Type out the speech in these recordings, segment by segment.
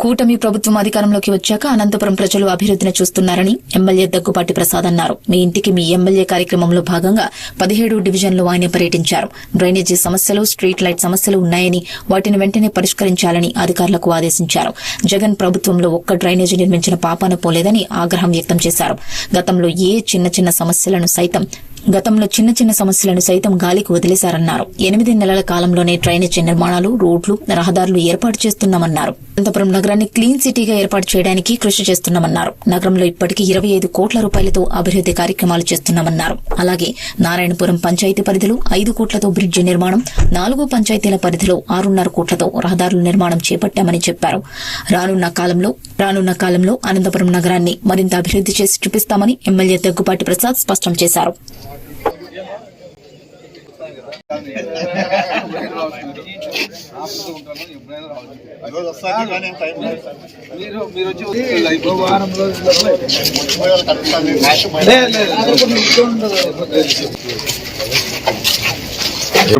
కూటమి ప్రభుత్వం అధికారంలోకి వచ్చాక అనంతపురం ప్రజలు అభివృద్ధిని చూస్తున్నారని ఎమ్మెల్యే దగ్గుపాటి ప్రసాద్ అన్నారు. మీ ఇంటికి మీ ఎమ్మెల్యే కార్యక్రమంలో భాగంగా పదిహేడు డివిజన్లు ఆయన పర్యటించారు. డ్రైనేజీ సమస్యలు స్ట్రీట్ లైట్ సమస్యలు ఉన్నాయని వాటిని వెంటనే పరిష్కరించాలని అధికారులకు ఆదేశించారు. జగన్ ప్రభుత్వంలో ఒక్క డ్రైనేజీ నిర్మించిన పాపాన పోలేదని ఆగ్రహం వ్యక్తం చేశారు. గతంలో ఏ చిన్న చిన్న సమస్యలను సైతం గతంలో చిన్న చిన్న సమస్యలను సైతం గాలికి వదిలేశారన్నారు. ఎనిమిది నెలల కాలంలోనే డ్రైనేజ్ నిర్మాణాలు రోడ్లు రహదారులు ఏర్పాటు చేస్తున్నామన్నారు. అనంతపురం నగరాన్ని క్లీన్ సిటీగా ఏర్పాటు చేయడానికి కృషి చేస్తున్నామన్నారు. నగరంలో ఇప్పటికీ ఇరవై ఐదు కోట్ల రూపాయలతో అభివృద్ది కార్యక్రమాలు చేస్తున్నామన్నారు. అలాగే నారాయణపురం పంచాయతీ పరిధిలో ఐదు కోట్లతో బ్రిడ్జి నిర్మాణం నాలుగు పంచాయతీల పరిధిలో ఆరున్నర కోట్లతో రహదారుల నిర్మాణం చేపట్టామని చెప్పారు. రానున్న కాలంలో రానున్న కాలంలో అనంతపురం నగరాన్ని మరింత అభివృద్ధి చేసి చూపిస్తామని ఎమ్మెల్యే దగ్గుపాటి ప్రసాద్ స్పష్టం చేశారు.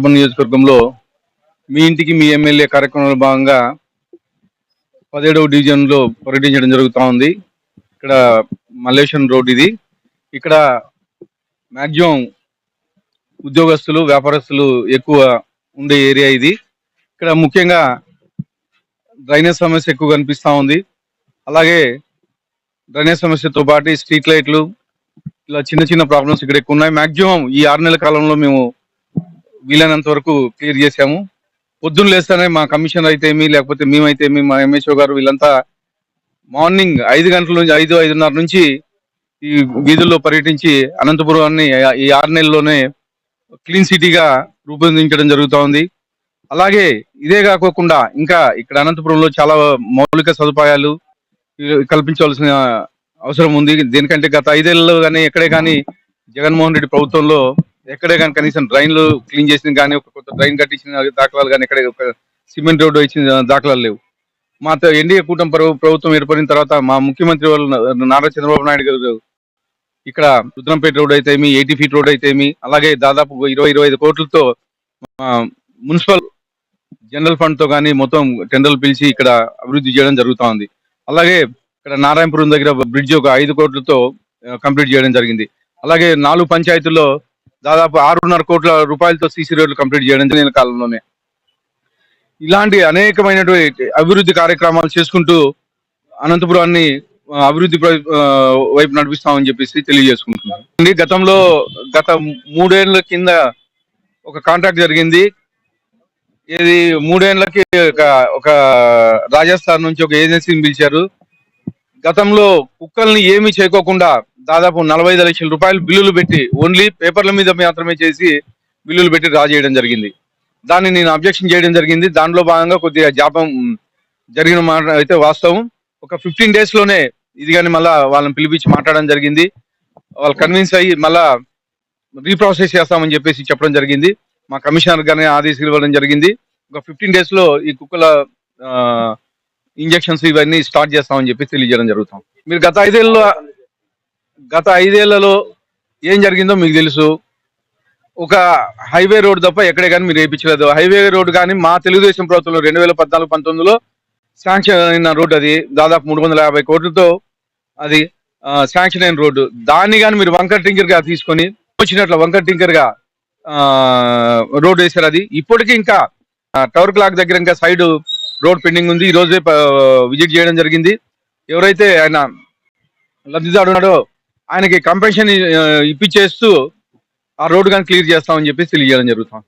నియోజకవర్గంలో మీ ఇంటికి మీ ఎమ్మెల్యే కార్యక్రమంలో భాగంగా పదిహేడవ డివిజన్లో పర్యటించడం జరుగుతా ఉంది. ఇక్కడ మలేషియన్ రోడ్ ఇది. ఇక్కడ మాక్సిమం ఉద్యోగస్తులు వ్యాపారస్తులు ఎక్కువ ఉండే ఏరియా ఇది. ఇక్కడ ముఖ్యంగా డ్రైనేజ్ సమస్య ఎక్కువ కనిపిస్తా ఉంది. అలాగే డ్రైనేజ్ సమస్యతో పాటు స్ట్రీట్ లైట్లు ఇలా చిన్న చిన్న ప్రాబ్లమ్స్ ఇక్కడ ఎక్కువ ఉన్నాయి. మాక్సిమం ఈ ఆరు నెలల కాలంలో మేము వీలైనంత వరకు క్లియర్ చేసాము పొద్దున్న లేస్తానే మా కమిషనర్ అయితే ఏమి లేకపోతే మేమైతే ఏమి మా ఎంఎస్ఓ గారు వీళ్ళంతా మార్నింగ్ ఐదు గంటల నుంచి ఐదు ఐదున్నర నుంచి ఈ వీధుల్లో పర్యటించి అనంతపురాన్ని ఈ ఆరు నెలల్లోనే క్లీన్ సిటీగా రూపొందించడం జరుగుతూ ఉంది. అలాగే ఇదే కాకోకుండా ఇంకా ఇక్కడ అనంతపురంలో చాలా మౌలిక సదుపాయాలు కల్పించవలసిన అవసరం ఉంది. దేనికంటే గత ఐదేళ్ళలో కానీ ఎక్కడే కానీ జగన్మోహన్ రెడ్డి ప్రభుత్వంలో ఎక్కడే కానీ కనీసం డ్రైన్లు క్లీన్ చేసిన కానీ ఒక కొత్త డ్రైన్ కట్టించిన దాఖలాలు కానీ ఎక్కడే ఒక సిమెంట్ రోడ్డు ఇచ్చిన దాఖలాలు లేవు. మా ఎన్డీఏ కూటమి ప్రభుత్వం ఏర్పడిన తర్వాత మా ముఖ్యమంత్రి వాళ్ళు నారా చంద్రబాబు నాయుడు గారు ఇక్కడ రుద్రంపేట రోడ్ అయితే ఏమి ఎయిటీ ఫీట్ రోడ్ అయితే ఏమి అలాగే దాదాపు ఇరవై ఇరవై ఐదు కోట్లతో మున్సిపల్ జనరల్ ఫండ్తో కానీ మొత్తం టెండర్లు పిలిచి ఇక్కడ అభివృద్ధి చేయడం జరుగుతూ ఉంది. అలాగే ఇక్కడ నారాయణపురం దగ్గర బ్రిడ్జ్ ఒక ఐదు కోట్లతో కంప్లీట్ చేయడం జరిగింది. అలాగే నాలుగు పంచాయతీల్లో దాదాపు ఆరున్నర కోట్ల రూపాయలతో సీసీ రోడ్లు కంప్లీట్ చేయడం జరిగిన కాలంలోనే. ఇలాంటి అనేకమైనటువంటి అభివృద్ధి కార్యక్రమాలు చేసుకుంటూ అనంతపురాన్ని అభివృద్ధి వైపు నడిపిస్తామని చెప్పేసి తెలియజేసుకుంటున్నాను. గతంలో గత మూడేళ్ళ కింద ఒక కాంట్రాక్ట్ జరిగింది. ఇది మూడేళ్ళకి ఒక ఒక రాజస్థాన్ నుంచి ఒక ఏజెన్సీని పిలిచారు. గతంలో కుక్కల్ని ఏమీ చేయకోకుండా దాదాపు నలభై ఐదు లక్షల రూపాయలు బిల్లులు పెట్టి ఓన్లీ పేపర్ల మీద మాత్రమే చేసి బిల్లులు పెట్టి డ్రా చేయడం జరిగింది. దాన్ని నేను అబ్జెక్షన్ చేయడం జరిగింది. దాంట్లో భాగంగా కొద్దిగా జాపం జరిగిన మాట అయితే వాస్తవం. ఒక ఫిఫ్టీన్ డేస్లోనే ఇది కానీ మళ్ళా వాళ్ళని పిలిపించి మాట్లాడడం జరిగింది. వాళ్ళు కన్విన్స్ అయ్యి మళ్ళా రీప్రాసెస్ చేస్తామని చెప్పేసి చెప్పడం జరిగింది. మా కమిషనర్ గానే ఆదేశాలు ఇవ్వడం జరిగింది. ఒక ఫిఫ్టీన్ డేస్లో ఈ కుక్కల ఇంజెక్షన్స్ ఇవన్నీ స్టార్ట్ చేస్తామని చెప్పి తెలియజేయడం జరుగుతాం. మీరు గత ఐదేళ్ళలో గత ఐదేళ్ళలో ఏం జరిగిందో మీకు తెలుసు. ఒక హైవే రోడ్ తప్ప ఎక్కడే కానీ మీరు వేయించలేదు. హైవే రోడ్ కానీ మా తెలుగుదేశం ప్రభుత్వంలో రెండు వేల పద్నాలుగు పంతొమ్మిదిలో శాంక్షన్ అయిన రోడ్ అది. దాదాపు మూడు వందల యాభై కోట్లతో అది శాంక్షన్ అయిన రోడ్డు. దాన్ని కానీ మీరు వంకర్ టింకర్గా తీసుకొని వచ్చినట్లు వంకర్ టింకర్గా రోడ్ వేశారు అది. ఇప్పటికీ ఇంకా టవర్ క్లాక్ దగ్గర ఇంకా సైడ్ రోడ్ పెండింగ్ ఉంది. ఈ రోజే విజిట్ చేయడం జరిగింది. ఎవరైతే ఆయన లబ్ధిదారు ఉన్నాడో ఆయనకి కంపెన్షన్ ఇప్పించేస్తూ ఆ రోడ్ కానీ క్లియర్ చేస్తామని చెప్పి తెలియజేయడం జరుగుతుంది.